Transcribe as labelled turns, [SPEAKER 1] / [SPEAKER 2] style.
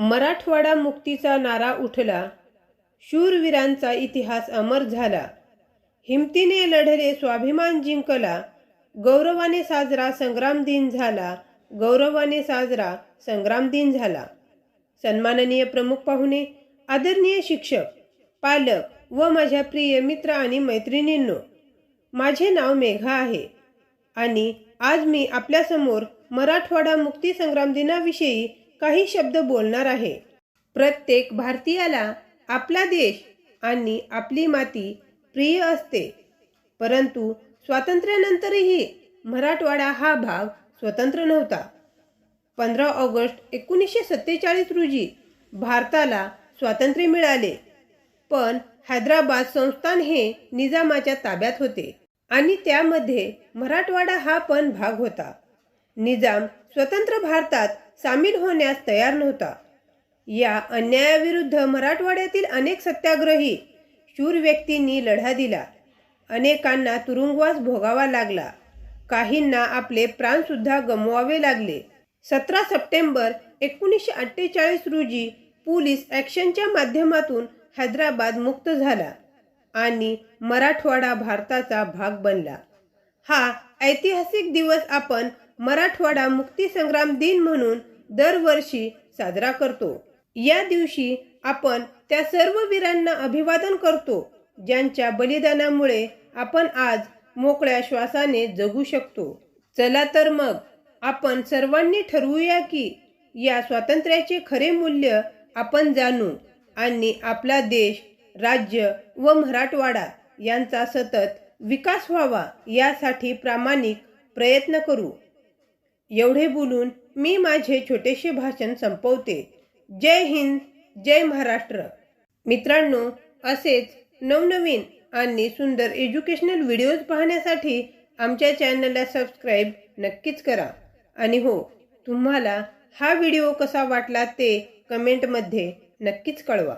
[SPEAKER 1] मराठवाडा मुक्तीचा नारा उठला शूरवीरांचा इतिहास अमर झाला. हिमतीने लढले स्वाभिमान जिंकला गौरवाने साजरा संग्राम दिन झाला गौरवाने साजरा संग्राम दिन झाला. सन्माननीय प्रमुख पाहुणे आदरणीय शिक्षक पालक व माझ्या प्रिय मित्र आणि मैत्रिणींनो माझे नाव मेघा आहे आणि आज मी आपल्यासमोर मराठवाडा मुक्ती संग्राम दिनाविषयी काही शब्द बोलणार आहे. प्रत्येक भारतीयाला आपला देश आणि आपली माती प्रिय असते. परंतु स्वातंत्र्यानंतरही मराठवाडा हा भाग स्वतंत्र नव्हता. पंधरा ऑगस्ट एकोणीसशे सत्तेचाळीस रोजी भारताला स्वातंत्र्य मिळाले. पण हैदराबाद संस्थान हे निजामाच्या ताब्यात होते आणि त्यामध्ये मराठवाडा हा पण भाग होता. निजाम स्वतंत्र भारतात सामील होण्यास तयार नव्हता. या अन्यायाविरुद्ध मराठवाड्यातील अनेक सत्याग्रही शूर व्यक्तींनी लढा दिला. अनेकांना तुरुंगवास भोगावा लागला. काहींना आपले प्राणसुद्धा गमवावे लागले. सतरा सप्टेंबर एकोणीसशे अठ्ठेचाळीस रोजी पोलीस ॲक्शनच्या माध्यमातून हैदराबाद मुक्त झाला आणि मराठवाडा भारताचा भाग बनला. हा ऐतिहासिक दिवस आपण मराठवाडा मुक्तीसंग्राम दिन म्हणून दरवर्षी साजरा करतो. या दिवशी आपण त्या सर्व वीरांना अभिवादन करतो ज्यांच्या बलिदानामुळे आपण आज मोकळ्या श्वासाने जगू शकतो. चला तर मग आपण सर्वांनी ठरवूया की या स्वातंत्र्याचे खरे मूल्य आपण जाणू आणि आपला देश राज्य व मराठवाडा यांचा सतत विकास व्हावा यासाठी प्रामाणिक प्रयत्न करू. एवढे बोलून मी माझे छोटेसे भाषण संपवते. जय हिंद जय महाराष्ट्र. मित्रांनो असेच नवनवीन आणि सुंदर एज्युकेशनल व्हिडिओज पाहण्यासाठी आमच्या चॅनलला सबस्क्राईब नक्कीच करा. आणि हो तुम्हाला हा व्हिडिओ कसा वाटला ते कमेंटमध्ये नक्कीच कळवा.